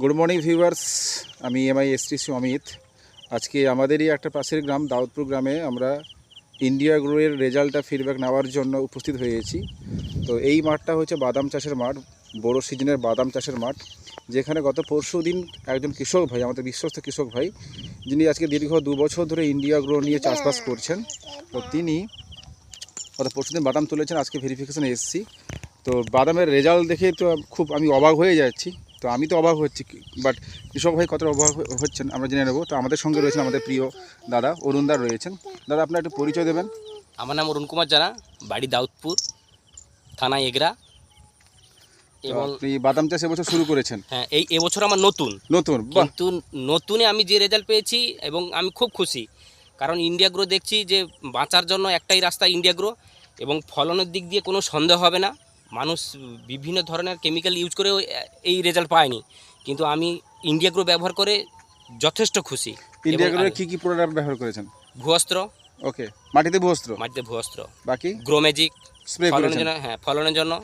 Good morning viewers আমি MI STC Amit আজকে আমাদেরই একটা পাশের গ্রাম, দাউদপুর গ্রামে আমরা ইন্ডিয়া গ্রোয়ের রেজাল্টটা ফিডব্যাক নেওয়ার জন্য উপস্থিত হয়েছি। তো এই মাঠটা হচ্ছে বাদাম চাষের মাঠ, বড় সিজনের বাদাম চাষের মাঠ, যেখানে গত পরশু দিন একজন কৃষক ভাই, আমাদের বিশ্বস্ত কৃষক ভাই, যিনি আজকে দীর্ঘ দু বছর ধরে ইন্ডিয়া গ্রো নিয়ে চাষবাস করছেন। তো তিনি গত পরশু দিন বাদাম তুলেছেন, আজকে ভেরিফিকেশনে এসেছি। তো বাদামের রেজাল্ট দেখে তো খুব আমি অবাক হয়ে যাচ্ছি। তো আমি তো অবাক হচ্ছি বাট কৃষক ভাই কতটা অবাক হচ্ছেন আমরা জেনে নেব। তো আমাদের সঙ্গে রয়েছেন আমাদের প্রিয় দাদা অরুণদা রয়েছেন। দাদা আপনার একটু পরিচয় দেবেন। আমার নাম অরুণ কুমার জানা বাড়ি দাউদপুর থানা এগরা। এবং আপনি বাদাম চাষ এবছর শুরু করেছেন। হ্যাঁ এই এবছর আমার নতুন। নতুন কিন্তু নতুনে আমি যে রেজাল্ট পেয়েছি এবং আমি খুব খুশি কারণ ইন্ডিয়া গ্রো দেখছি যে বাঁচার জন্য একটাই রাস্তা ইন্ডিয়া গ্রো এবং ফলনের দিক দিয়ে কোনো সন্দেহ হবে না। মানুষ বিভিন্ন ধরনের কেমিক্যাল ইউজ করেও এই রেজাল্ট পায়নি। কিন্তু আমি ইন্ডিয়া গ্রো ব্যবহার করে যথেষ্ট খুশি। ইন্ডিয়া আমি- কি কি প্রোডাক্ট ব্যবহার করেছেন? ভূয়স্ত্র। ওকে মাটিতে বস্ত্র মাটিতে ভূয়স্ত্র। বাকি? গ্রো ম্যাজিক স্প্রে ফলনের জন্য হ্যাঁ ফলনের জন্য।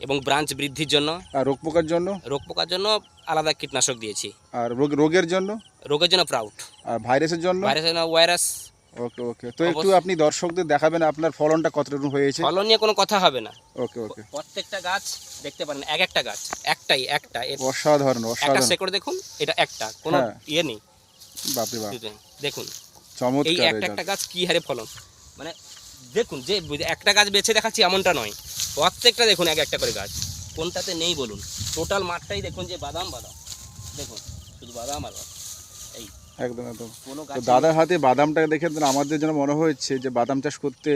এবং ব্রাঞ্চ বৃদ্ধির জন্য। আর রোগ পোকার জন্য? রোগ পোকার জন্য আলাদা কীটনাশক দিয়েছি। আর রোগ রোগের জন্য? রোগের জন্য প্রাউড আর ভাইরাসের জন্য? ভাইরাসের জন্য ভাইরাস ওকে ওকে। তো একটু আপনি দর্শকদের দেখাবেন আপনার ফলনটা কতটুকু হয়েছে। ফলন নিয়ে কোনো কথা হবে না। ওকে ওকে। প্রত্যেকটা গাছ দেখতে পারেন এক একটা গাছ একটাই একটা। অসাধারণ একটা অসাধারণ। শেকড় দেখুন এটা একটা কোনো হ্যাঁ। ইয়ে নেই। বাপরে বাপ। দেখুন। এই একটা একটা গাছ কি হারে ফলন? মানে দেখুন যে একটা গাছ বেছে দেখাচ্ছি এমনটা নয়। প্রত্যেকটা দেখুন এক একটা করে গাছ। কোনটাতে নেই বলুন। টোটাল মাঠটাই দেখুন যে বাদাম বাদাম। দেখুন শুধু বাদাম আর। এই। একদম একদম। তো দাদার হাতে বাদামটা দেখে আমাদের যেন মনে হচ্ছে যে বাদাম চাষ করতে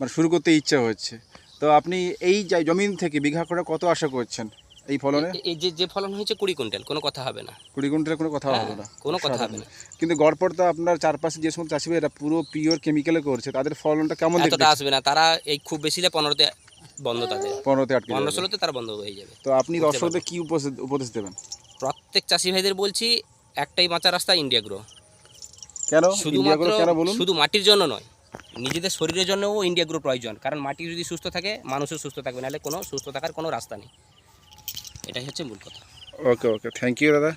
মানে শুরু করতে ইচ্ছা হচ্ছে। তো আপনি এই জমিন থেকে বিঘা করে কত আশা করছেন এই ফলনে? এই যে যে ফলন হয়েছে কুড়ি কুইন্টাল কোনো কথা হবে না। কুড়ি কুইন্টাল কোনো কথা হ্যাঁ, হবে না। কোনো কথা হবে না। কিন্তু গড়পড় তো আপনার চারপাশে যে সমস্ত চাষি এরা পুরো পিওর কেমিক্যালে করছে তাদের ফলনটা কেমন দেখতে এতটা আসবে না। তারা এই খুব বেশি পনেরোতে বন্ধ তাদের। পনেরোতে আটকে পনেরো। ষোলোতে তারা বন্ধ হয়ে যাবে। তো আপনি দর্শকদের কি উপদেশ দেবেন? প্রত্যেক চাষি ভাইদের বলছি একটাই বাঁচা রাস্তা ইন্ডিয়া গ্রো কেন? শুধুমাত্র শুধু মাটির জন্য নয় নিজেদের শরীরের জন্যও ইন্ডিয়া গ্রো প্রয়োজন। কারণ মাটি যদি সুস্থ থাকে মানুষও সুস্থ থাকবে নাহলে কোনো সুস্থ থাকার কোনো রাস্তা নেই। এটাই হচ্ছে মূল কথা। ওকে ওকে থ্যাংক ইউ দাদা।